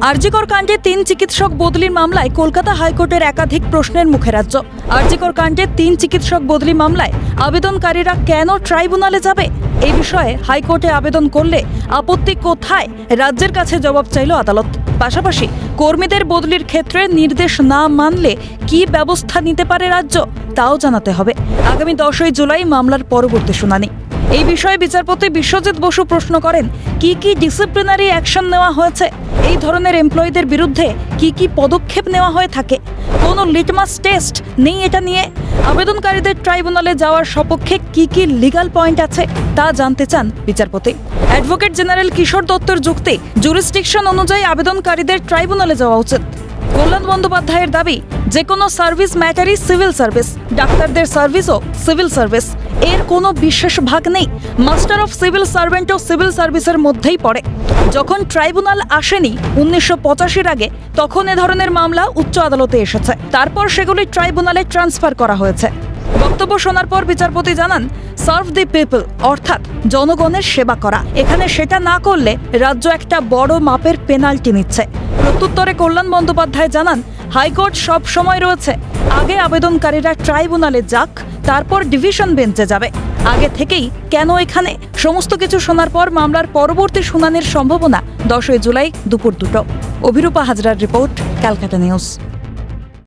আরজিকর কাণ্ডে তিন চিকিৎসক বদলির মামলায় কলকাতা হাইকোর্টের একাধিক প্রশ্নের মুখে রাজ্য আরজিকর কাণ্ডে তিন চিকিৎসক বদলি মামলায় আবেদনকারীরা কেন ট্রাইব্যুনালে যাবে? এই বিষয়ে হাইকোর্টে আবেদন করলে আপত্তি কোথায়? রাজ্যের কাছে জবাব চাইল আদালত। পাশাপাশি কর্মীদের বদলির ক্ষেত্রে নির্দেশ না মানলে কি ব্যবস্থা নিতে পারে রাজ্য? তাও জানাতে হবে। আগামী দশই জুলাই মামলার পরবর্তী শুনানি। এই বিষয়ে বিচারপতি বিশ্বজিৎ বসু প্রশ্ন করেন, কি কি ডিসিপ্লিনারি অ্যাকশন নেওয়া হয়েছে? এই ধরনের এমপ্লয়ীদের বিরুদ্ধে কি কি পদক্ষেপ নেওয়া হয়ে থাকে? কোনো লিটমাস টেস্ট নেই এটা নিয়ে? আবেদনকারীদের ট্রাইব্যুনালে যাওয়ার সপক্ষে কি কি লিগ্যাল পয়েন্ট আছে তা জানতে চান বিচারপতি। অ্যাডভোকেট জেনারেল কিশোর দত্তর যুক্তি জুরিস্টিকশন অনুযায়ী আবেদনকারীদের ট্রাইব্যুনালে যাওয়া উচিত। কল্যাণ বন্দ্যোপাধ্যায়ের দাবি যে কোনো সার্ভিস ম্যাটারই সিভিল সার্ভিস ডাক্তারদের সার্ভিসও সিভিল সার্ভিস এর কোনো বিশেষ ভাগ নেই। মাস্টার অফ সিভিল সার্ভেন্টও সিভিল সার্ভিসের মধ্যেই পড়ে। যখন ট্রাইব্যুনাল আসেনি উনিশশো পঁচাশির আগে, তখন এ ধরনের মামলা উচ্চ আদালতে এসেছে। তারপর সেগুলি ট্রাইব্যুনালে ট্রান্সফার করা হয়েছে। বক্তব্য শোনার পর বিচারপতি জানান সার্ভ দি পিপল অর্থাৎ জনগণের সেবা করা। এখানে সেটা না করলে রাজ্য একটা বড় মাপের পেনাল্টি নিচ্ছে। প্রত্যুত্তরে কল্যাণ বন্দ্যোপাধ্যায় জানান, হাইকোর্ট সব সময় রয়েছে। আগে আবেদনকারীরা ট্রাইব্যুনালে যাক তারপর ডিভিশন বেঞ্চে যাবে। আগে থেকেই কেন এখানে? সমস্ত কিছু শোনার পর মামলার পরবর্তী শুনানির সম্ভাবনা দশই জুলাই দুপুর দুটো। অভিরূপা হাজরার রিপোর্ট, ক্যালকাটা নিউজ।